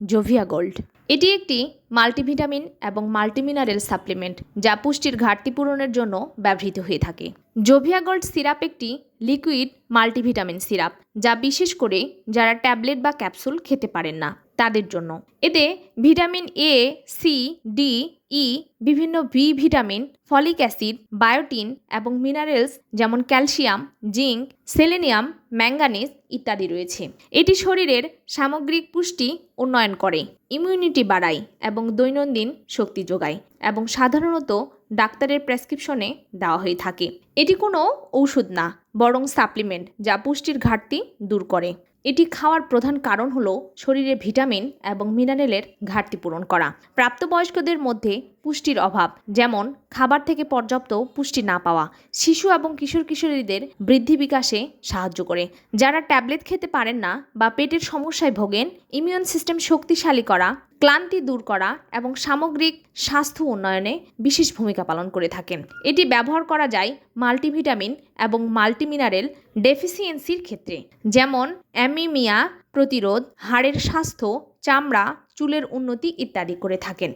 Jovia gold এটি একটি multivitamin এবং মাল্টিমিনারেল সাপ্লিমেন্ট যা পুষ্টির ঘাটতি পূরণের জন্য ব্যবহৃত হয়ে থাকে। জোভিয়া গোল্ড সিরাপ একটি লিকুইড মাল্টিভিটামিন সিরাপ যা বিশেষ করে যারা ট্যাবলেট বা ক্যাপসুল খেতে পারেন না, তাদের জন্য। এতে vitamin A C D E বিভিন্ন B vitamin folic acid, biotin এবং মিনারেলস যেমন ক্যালসিয়াম, জিঙ্ক, সেলেনিয়াম ম্যাঙ্গানিজ ইত্যাদি রয়েছে। এটি শরীরের সামগ্রিক পুষ্টি উন্নয়ন করে ইমিউনিটি বাড়ায় এবং দৈনন্দিন শক্তি যোগায় এবং সাধারণত ডাক্তারের প্রেসক্রিপশনে দেওয়া হয়ে থাকে। এটি কোনো ঔষধ না, বরং সাপ্লিমেন্ট যা পুষ্টির ঘাটতি দূর করে। এটি খাওয়ার প্রধান কারণ হলো শরীরে ভিটামিন এবং মিনারেলের ঘাটতি পূরণ করা। প্রাপ্তবয়স্কদের মধ্যে পুষ্টির অভাব, যেমন খাবার থেকে পর্যাপ্ত পুষ্টি না পাওয়া শিশু এবং কিশোর কিশোরীদের বৃদ্ধি বিকাশে সাহায্য করে। যারা ট্যাবলেট খেতে পারেন না বা পেটের সমস্যায় ভোগেন, ইমিউন সিস্টেম শক্তিশালী করা, ক্লান্তি দূর করা এবং সামগ্রিক স্বাস্থ্য উন্নয়নে বিশেষ ভূমিকা পালন করে থাকেন। এটি ব্যবহার করা যায় মাল্টিভিটামিন এবং মাল্টিমিনারেল ডেফিসিয়েন্সির ক্ষেত্রে, যেমন অ্যামিমিয়া প্রতিরোধ, হাড়ের স্বাস্থ্য, চামড়া, চুলের উন্নতি ইত্যাদি করে থাকেন।